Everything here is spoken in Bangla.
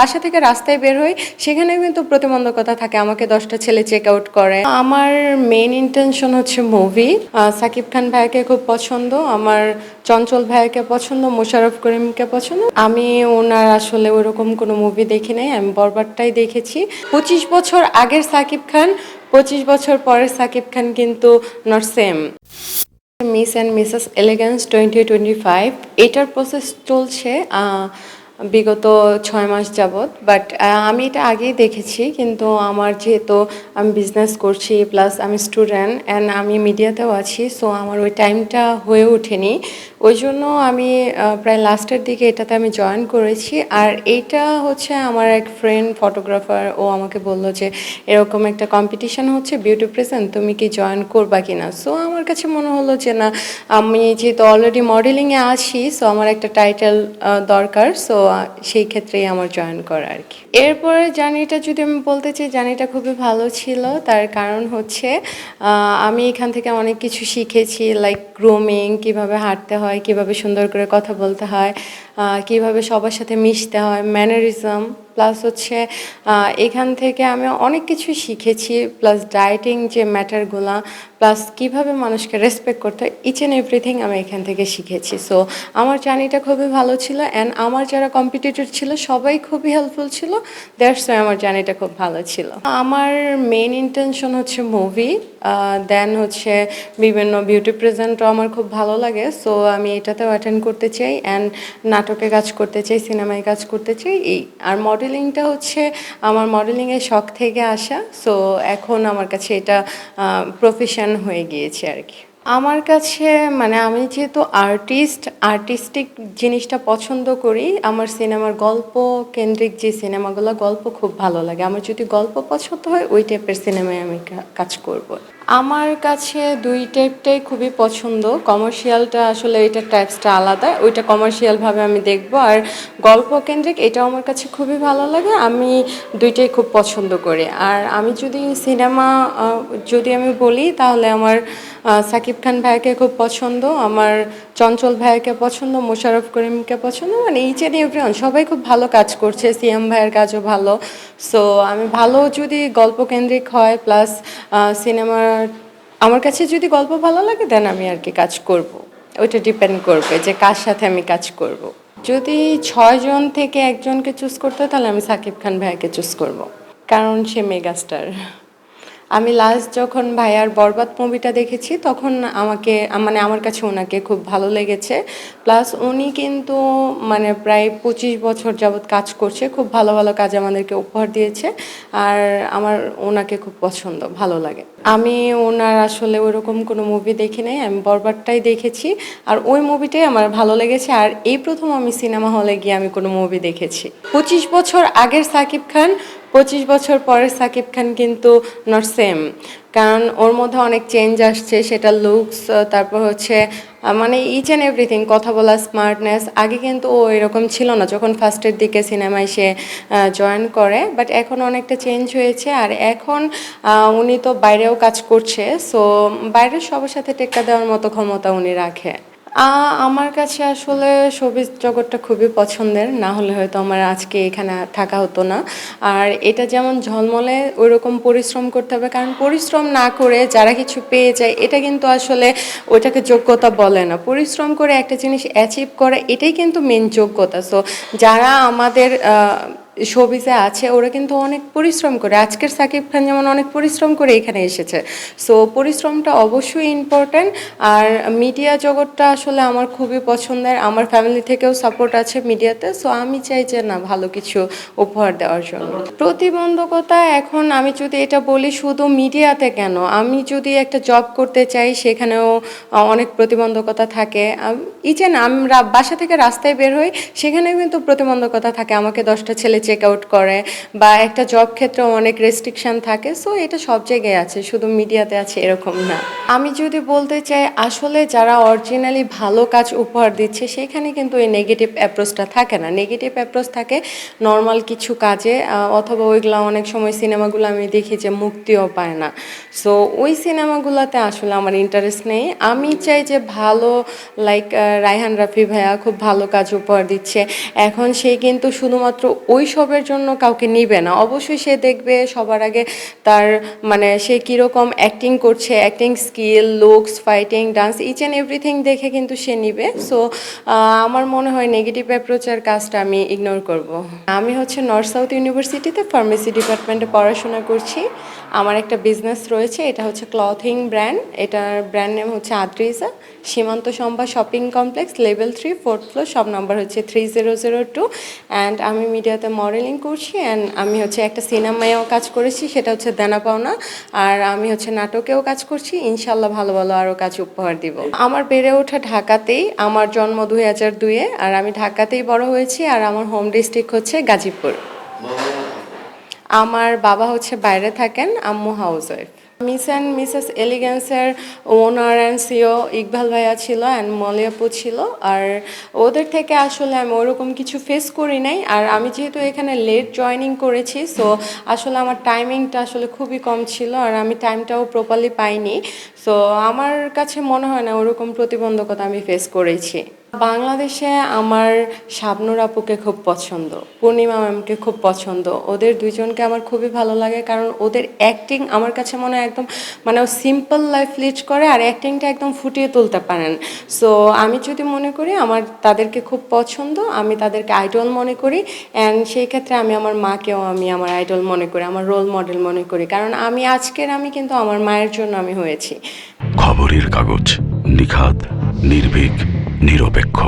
বাসা থেকে রাস্তায় বের হই, সেখানেও কিন্তু প্রতিবন্ধকতা থাকে। আমাকে দশটা ছেলে চেক আউট করে। আমার মেইন ইন্টেনশন হচ্ছে মুভি সাকিব খান ভাইকে খুব পছন্দ, আমার চঞ্চল ভাইকে পছন্দ মোশারফ করিমকে পছন্দ। আমি ওনার আসলে ওরকম কোনো মুভি দেখি নাই, আমি বরবারটাই দেখেছি। পঁচিশ বছর আগের সাকিব খান, পঁচিশ বছর পরের সাকিব খান কিন্তু not same miss and Mrs elegance twenty twenty five এটার প্রসেস চলছে। বিগত ছয় মাস যাবৎ বাট আমি এটা আগেই দেখেছি, কিন্তু আমার যেহেতু আমি বিজনেস করছি প্লাস আমি স্টুডেন্ট অ্যান্ড আমি মিডিয়াতেও আছি সো আমার ওই টাইমটা হয়ে ওঠেনি। ওই জন্য আমি প্রায় লাস্টের দিকে এটাতে আমি জয়েন করেছি, আর এইটা হচ্ছে আমার এক ফ্রেন্ড ফটোগ্রাফার ও আমাকে বলল যে, এরকম একটা কম্পিটিশন হচ্ছে বিউটি প্রেজেন্ট তুমি কি জয়েন করবা কি না সো আমার কাছে মনে হলো যে, না, আমি যেহেতু অলরেডি মডেলিংয়ে আছি সো আমার একটা টাইটেল দরকার সো সেই ক্ষেত্রেই আমার জয়েন করা আর কি। এরপরে জার্নিটা যদি আমি বলতে চাই, জার্নিটা খুবই ভালো ছিল। তার কারণ হচ্ছে আমি এখান থেকে অনেক কিছু শিখেছি লাইক গ্রুমিং কীভাবে হাঁটতে হয়, কীভাবে সুন্দর করে কথা বলতে হয় কীভাবে সবার সাথে মিশতে হয় ম্যানারিজম প্লাস হচ্ছে এখান থেকে আমি অনেক কিছু শিখেছি প্লাস ডায়েটিং যে ম্যাটারগুলা প্লাস কীভাবে মানুষকে রেসপেক্ট করতে হয় ইচ অ্যান্ড এভরিথিং আমি এখান থেকে শিখেছি। সো আমার জার্নিটা খুবই ভালো ছিল অ্যান্ড আমার যারা কম্পিটিটর ছিল, সবাই খুবই হেল্পফুল ছিল দ্যাটস ওয়াই আমার জার্নিটা খুব ভালো ছিল। আমার মেইন ইন্টেনশন হচ্ছে মুভি দেন হচ্ছে বিভিন্ন বিউটি প্রেজেন্টও আমার খুব ভালো লাগে। সো আমি এটাতেও অ্যাটেন্ড করতে চাই অ্যান্ড নাটকে কাজ করতে চাই সিনেমায় কাজ করতে চাই। এই, আর মডেলিংটা হচ্ছে আমার মডেলিংয়ের শখ থেকে আসা। সো এখন আমার কাছে এটা প্রফেশন হয়ে গিয়েছে আর কি আমার কাছে মানে আমি যেহেতু আর্টিস্ট আর্টিস্টিক জিনিসটা পছন্দ করি, আমার সিনেমার গল্প কেন্দ্রিক যে সিনেমাগুলো, গল্প খুব ভালো লাগে আমার যদি গল্প পছন্দ হয়, ওই টাইপের সিনেমায় আমি কাজ করব। আমার কাছে দুই টাইপটাই খুবই পছন্দ। কমার্শিয়ালটা আসলে এটা টাইপসটা আলাদা, ওইটা কমার্শিয়ালভাবে আমি দেখব। আর গল্প কেন্দ্রিক এটাও আমার কাছে খুবই ভালো লাগে, আমি দুইটাই খুব পছন্দ করি। আর আমি যদি সিনেমা যদি আমি বলি, তাহলে আমার সাকিব খান ভাইকে খুব পছন্দ, আমার চঞ্চল ভাইকে পছন্দ মোশারফ করিমকে পছন্দ মানে ইচ অ্যান্ড এভরিওয়ান সবাই খুব ভালো কাজ করছে, সিএম ভাইয়ের কাজও ভালো। সো আমি ভালো যদি গল্পকেন্দ্রিক হয় প্লাস সিনেমার আমার কাছে যদি গল্প ভালো লাগে দেন আমি আর কি কাজ করব। ওইটা ডিপেন্ড করবে যে কার সাথে আমি কাজ করব। যদি ছয়জন থেকে একজনকে চুজ করতে হয়, তাহলে আমি সাকিব খান ভাইকে চুজ করব। কারণ সে মেগাস্টার আমি লাস্ট যখন ভাইয়ার বরবাদ মুভিটা দেখেছি, তখন আমাকে মানে আমার কাছে ওনাকে খুব ভালো লেগেছে। প্লাস উনি কিন্তু মানে প্রায় পঁচিশ বছর যাবৎ কাজ করছে, খুব ভালো ভালো কাজ আমাদেরকে উপহার দিয়েছে। আর আমার ওনাকে খুব পছন্দ, ভালো লাগে। আমি ওনার আসলে ওরকম কোনো মুভি দেখি নাই, আমি বরবাদটাই দেখেছি। আর ওই মুভিটাই আমার ভালো লেগেছে। আর এই প্রথম আমি সিনেমা হলে গিয়ে আমি কোনো মুভি দেখেছি। পঁচিশ বছর আগের সাকিব খান পঁচিশ বছর পরের সাকিব খান কিন্তু নট সেম কারণ ওর মধ্যে অনেক চেঞ্জ আসছে সেটা লুকস তারপর হচ্ছে মানে ইচ অ্যান্ড এভরিথিং কথা বলা স্মার্টনেস আগে কিন্তু ও এরকম ছিল না, যখন ফার্স্টের দিকে সিনেমায় সে জয়েন করে বাট এখন অনেকটা চেঞ্জ হয়েছে, আর এখন উনি তো বাইরেও কাজ করছে সো বাইরের সবার সাথে টেক্কা দেওয়ার মতো ক্ষমতা উনি রাখে। আমার কাছে আসলে শোবিজ জগৎটা খুবই পছন্দের। না হলে হয়তো আমার আজকে এখানে থাকা হতো না। আর এটা যেমন ঝলমলে ওইরকম পরিশ্রম করতে হবে। কারণ পরিশ্রম না করে যারা কিছু পেয়ে যায়, এটা কিন্তু আসলে ওইটাকে যোগ্যতা বলে না। পরিশ্রম করে একটা জিনিস অ্যাচিভ করা, এটাই কিন্তু মেন যোগ্যতা। সো যারা আমাদের শোবিজে আছে, ওরা কিন্তু অনেক পরিশ্রম করে। আজকের সাকিব খান যেমন অনেক পরিশ্রম করে এখানে এসেছে। সো পরিশ্রমটা অবশ্যই ইম্পর্ট্যান্ট আর মিডিয়া জগৎটা আসলে আমার খুবই পছন্দের। আমার ফ্যামিলি থেকেও সাপোর্ট আছে মিডিয়াতে সো আমি চাই যে না, ভালো কিছু উপহার দেওয়ার জন্য। প্রতিবন্ধকতা এখন আমি যদি এটা বলি শুধু মিডিয়াতে কেন? আমি যদি একটা জব করতে চাই, সেখানেও অনেক প্রতিবন্ধকতা থাকে। ইচেন, আমরা বাসা থেকে রাস্তায় বের হই, সেখানেও কিন্তু প্রতিবন্ধকতা থাকে। আমাকে দশটা ছেলে চেক আউট করে, বা একটা জব ক্ষেত্রে অনেক রেস্ট্রিকশন থাকে সো এটা সব জায়গায় আছে, শুধু মিডিয়াতে আছে এরকম না। আমি যদি বলতে চাই, আসলে যারা অরিজিনালি ভালো কাজ উপহার দিচ্ছে, সেখানে কিন্তু এই নেগেটিভ অ্যাপ্রোচটা থাকে না। নেগেটিভ অ্যাপ্রোচ থাকে নর্মাল কিছু কাজে অথবা ওইগুলো অনেক সময় সিনেমাগুলো আমি দেখি যে মুক্তিও পায় না। সো ওই সিনেমাগুলোতে আসলে আমার ইন্টারেস্ট নেই। আমি চাই যে ভালো লাইক রায়হান রাফি ভাইয়া খুব ভালো কাজ উপহার দিচ্ছে। এখন সে কিন্তু শুধুমাত্র ওই এইসবের জন্য কাউকে নিবে না। অবশ্যই সে দেখবে সবার আগে তার মানে সে কীরকম অ্যাক্টিং করছে acting skill looks fighting dance each and everything দেখে কিন্তু সে নিবে। সো আমার মনে হয় নেগেটিভ অ্যাপ্রোচের কাজটা আমি ইগনোর করব। আমি হচ্ছে নর্থ সাউথ ইউনিভার্সিটিতে ফার্মেসি ডিপার্টমেন্টে পড়াশোনা করছি। আমার একটা বিজনেস রয়েছে, এটা হচ্ছে ক্লথিং ব্র্যান্ড এটার ব্র্যান্ড নেম হচ্ছে আদ্রিজা সীমান্ত সম্ভা shopping complex level three fourth floor সব নাম্বার হচ্ছে three zero zero two and আমি মিডিয়াতে মডেলিং করছি অ্যান্ড আমি হচ্ছে একটা সিনেমায়ও কাজ করেছি সেটা হচ্ছে দেনা পাওনা আর আমি হচ্ছে নাটকেও কাজ করছি ইনশাল্লাহ ভালো ভালো আরও কাজ উপহার দিব। আমার বেড়ে ওঠা ঢাকাতেই আমার জন্ম দুই হাজার দুইয়ে আর আমি ঢাকাতেই বড় হয়েছি আর আমার হোম ডিস্ট্রিক্ট হচ্ছে গাজীপুর। আমার বাবা হচ্ছে বাইরে থাকেন আম্মু house wife miss and Mrs এলিগেন্সের owner and CEO Iqbal ভাইয়া ছিল অ্যান্ড মলিয়াপু ছিল। আর ওদের থেকে আসলে আমি ওরকম কিছু ফেস করি নাই। আর আমি যেহেতু এখানে লেট জয়নিং করেছি সো আসলে আমার টাইমিংটা আসলে খুবই কম ছিল আর আমি টাইমটাও প্রপারলি পাইনি। সো আমার কাছে মনে হয় না ওরকম প্রতিবন্ধকতা আমি ফেস করেছি। বাংলাদেশে আমার শাবনুর আপুকে খুব পছন্দ, পূর্ণিমা ম্যামকে খুব পছন্দ। ওদের দুইজনকে আমার খুবই ভালো লাগে কারণ ওদের অ্যাক্টিং আমার কাছে মনে হয় একদম মানে সিম্পল লাইফ লিড করে আর অ্যাক্টিংটা একদম ফুটিয়ে তুলতে পারেন। সো আমি যদি মনে করি আমার তাদেরকে খুব পছন্দ, আমি তাদেরকে আইডল মনে করি অ্যান্ড সেই ক্ষেত্রে আমি আমার মাকেও আমি আমার আইডল মনে করি, আমার রোল মডেল মনে করি। কারণ আমি আজকের আমি কিন্তু আমার মায়ের জন্য আমি হয়েছি। খবরের কাগজ নিখাত নির্ভীক। নিরপেক্ষ।